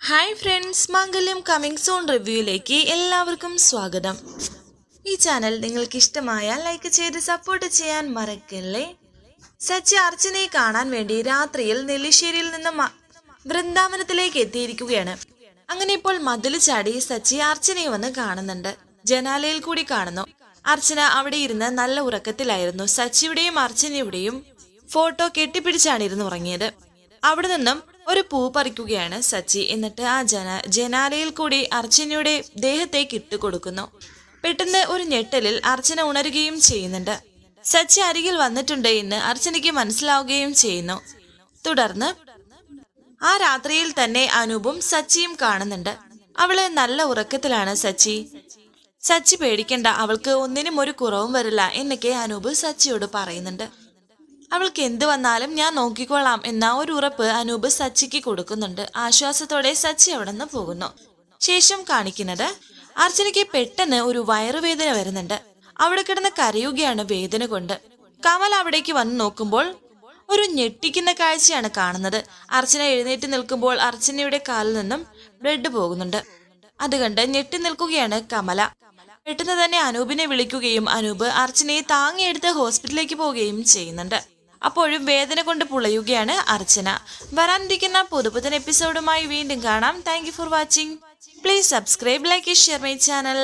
Hi friends Mangalyam coming soon റിവ്യൂയിലേക്ക് എല്ലാവർക്കും സ്വാഗതം. ഈ ചാനൽ നിങ്ങൾക്ക് ഇഷ്ടമായാൽ ലൈക്ക് ചെയ്ത് സപ്പോർട്ട് ചെയ്യാൻ മറക്കല്ലേ? സച്ചി അർച്ചനയെ കാണാൻ വേണ്ടി രാത്രിയിൽ നെല്ലിശ്ശേരിയിൽ നിന്ന് വൃന്ദാവനത്തിലേക്ക് എത്തിയിരിക്കുകയാണ്. അങ്ങനെ ഇപ്പോൾ മതിൽ ചാടി സച്ചി അർച്ചനയെ വന്ന് കാണുന്നുണ്ട്. ജനാലയിൽ കൂടി കാണുന്നു. അർച്ചന അവിടെ ഇരുന്ന് നല്ല ഉറക്കത്തിലായിരുന്നു. സച്ചിയുടെയും അർച്ചനയുടെയും ഫോട്ടോ കെട്ടിപ്പിടിച്ചാണ് ഇരുന്ന് ഉറങ്ങിയത്. അവിടെ നിന്നും ഒരു പൂ പറിക്കുകയാണ് സച്ചി. എന്നിട്ട് ആ ജന ജനാലയിൽ കൂടി അർച്ചനയുടെ ദേഹത്തേക്ക് ഇട്ടുകൊടുക്കുന്നു പെട്ടെന്ന് ഒരു ഞെട്ടലിൽ അർച്ചന ഉണരുകയും ചെയ്യുന്നുണ്ട്. സച്ചി അരികിൽ വന്നിട്ടുണ്ട് എന്ന് അർച്ചനയ്ക്ക് മനസ്സിലാവുകയും ചെയ്യുന്നു. തുടർന്ന് ആ രാത്രിയിൽ തന്നെ അനൂപും സച്ചിയും കാണുന്നുണ്ട്. അവൾ നല്ല ഉറക്കത്തിലാണ് സച്ചി. സച്ചി പേടിക്കണ്ട അവൾക്ക് ഒന്നിനും ഒരു കുറവും വരില്ല എന്നൊക്കെ അനൂപ് സച്ചിയോട് പറയുന്നുണ്ട്. അവൾക്ക് എന്ത് വന്നാലും ഞാൻ നോക്കിക്കോളാം എന്ന ഒരു ഉറപ്പ് അനൂപ് സച്ചിക്ക് കൊടുക്കുന്നുണ്ട്. ആശ്വാസത്തോടെ സച്ചി അവിടെ നിന്ന് പോകുന്നു. ശേഷം കാണിക്കുന്നത് അർച്ചനയ്ക്ക് പെട്ടെന്ന് ഒരു വയറുവേദന വരുന്നുണ്ട്. അവിടെ കിടന്ന് കരയുകയാണ് വേദന കൊണ്ട്. കമൽ അവിടേക്ക് വന്ന് നോക്കുമ്പോൾ ഒരു ഞെട്ടിക്കുന്ന കാഴ്ചയാണ് കാണുന്നത്. അർച്ചന എഴുന്നേറ്റ് നിൽക്കുമ്പോൾ അർച്ചനയുടെ കാലിൽ നിന്നും ബ്ലഡ് പോകുന്നുണ്ട്. അത് കണ്ട് ഞെട്ടി നിൽക്കുകയാണ് കമല. പെട്ടെന്ന് തന്നെ അനൂപിനെ വിളിക്കുകയും അനൂപ് അർച്ചനയെ താങ്ങിയെടുത്ത് ഹോസ്പിറ്റലിലേക്ക് പോവുകയും ചെയ്യുന്നുണ്ട്. അപ്പോഴും വേദന കൊണ്ട് പുളയുകയാണ് അർച്ചന. വരാനിരിക്കുന്ന പുതുപുതൻ എപ്പിസോഡുമായി വീണ്ടും കാണാം. Thank for watching please subscribe like share my channel